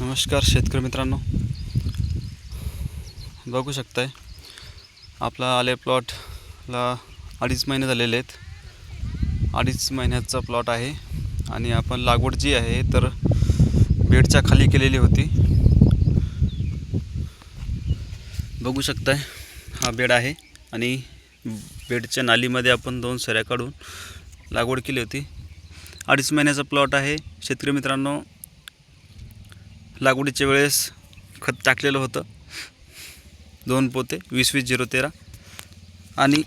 नमस्कार शेतकरी मित्रांनो. बघू शकताय आपला आले प्लॉटला अडीच महिने झालेले आहेत. अडीच महिन्याचा प्लॉट आहे आणि आपण लागवड जी आहे तर बेडच्या खाली केलेली होती. बघू शकताय हा बेड आहे आणि बेडच्या नालीमध्ये आपण दोन सऱ्या काढून लागवड केली होती. अडीच महिन्याचा प्लॉट आहे. शेतकरी मित्रांनो लागवडीच्या वेळेस खत टाकलेलं होतं. दोन पोते वीस वीस झिरो तेरा आणि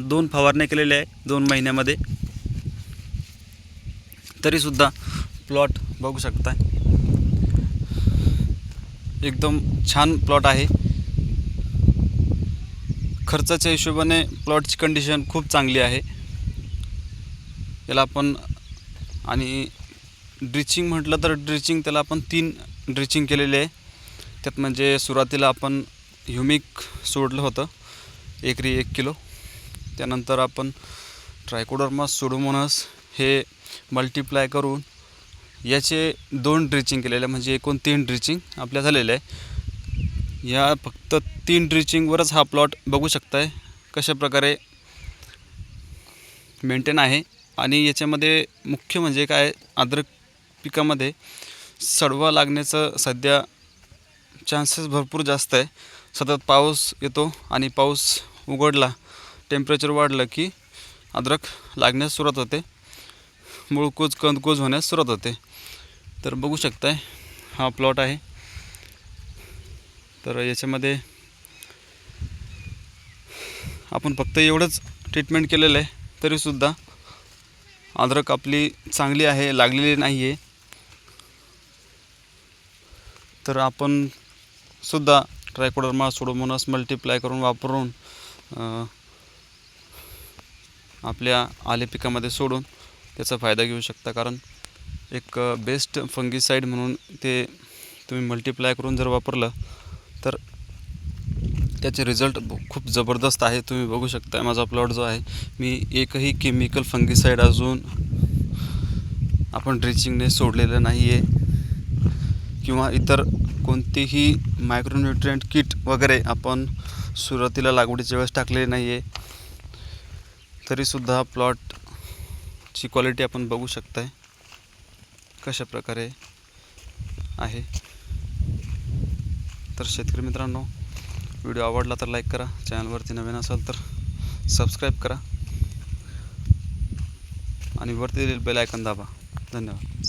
दोन फवारण्या केलेल्या आहे दोन महिन्यामध्ये. तरीसुद्धा प्लॉट बघू शकता एकदम छान प्लॉट आहे. खर्चाच्या हिशोबाने प्लॉटची कंडिशन खूप चांगली आहे. याला आपण आणि ड्रिचिंग म्हटलं तर ड्रिचिंग त्याला आपण तीन ड्रिचिंग केलेले आहे. त्यात म्हणजे सुरुवातीला आपण ह्युमिक सोडलं होतं एकरी एक किलो. त्यानंतर आपण ट्रायकोडर्मास सोडोमोनस हे मल्टिप्लाय करून याचे दोन ड्रिचिंग केलेले आहे. म्हणजे एकूण तीन ड्रिचिंग आपल्या झालेले आहे. या फक्त तीन ड्रिचिंगवरच हा प्लॉट बघू शकताय कशा प्रकारे मेंटेन आहे. आणि याच्यामध्ये मुख्य म्हणजे काय अद्रक पिकामध्ये सडवा लागण्याचं सध्या चान्सेस भरपूर जास्त आहे. सतत पाऊस येतो आणि पाऊस उघडला टेम्परेचर वाढलं की अद्रक लागण्यास सुरुवात होते. मुळकूज कंदकूज होण्यास सुरुवात होते. तर बघू शकताय हा प्लॉट आहे. तर याच्यामध्ये आपण फक्त एवढंच ट्रीटमेंट केलेलं आहे तरीसुद्धा अद्रक आपली चांगली आहे लागलेली नाही आहे तर आपण सुद्धा ट्रायकोडर्मा सोडोमोनस मल्टिप्लाय करून वापरून आपल्या आले पिकामध्ये सोडून त्याचा फायदा घेऊ शकता. कारण एक बेस्ट फंगीसाईड म्हणून ते तुम्ही मल्टिप्लाय करून जर वापरलं तर त्याचे रिझल्ट खूप जबरदस्त आहे. तुम्ही बघू शकता माझा प्लॉट जो आहे. मी एकही केमिकल फंगीसाईड अजून आपण ड्रिचिंगने सोडलेलं नाही आहे किंवा इतर कोणतीही मायक्रोन्युट्रियंट किट वगैरे आपण सुरुवातीला लागवडीच्या वेळेस टाकलेले नाही आहे तरीसुद्धा प्लॉटची क्वालिटी आपण बघू शकताय. कशा प्रकारे आहे. तर शेतकरी मित्रांनो व्हिडिओ आवडला तर लाईक करा. चॅनलवरती नवीन असाल तर सबस्क्राईब करा. आणि वरती दिलेलं बेल आयकन दाबा. धन्यवाद.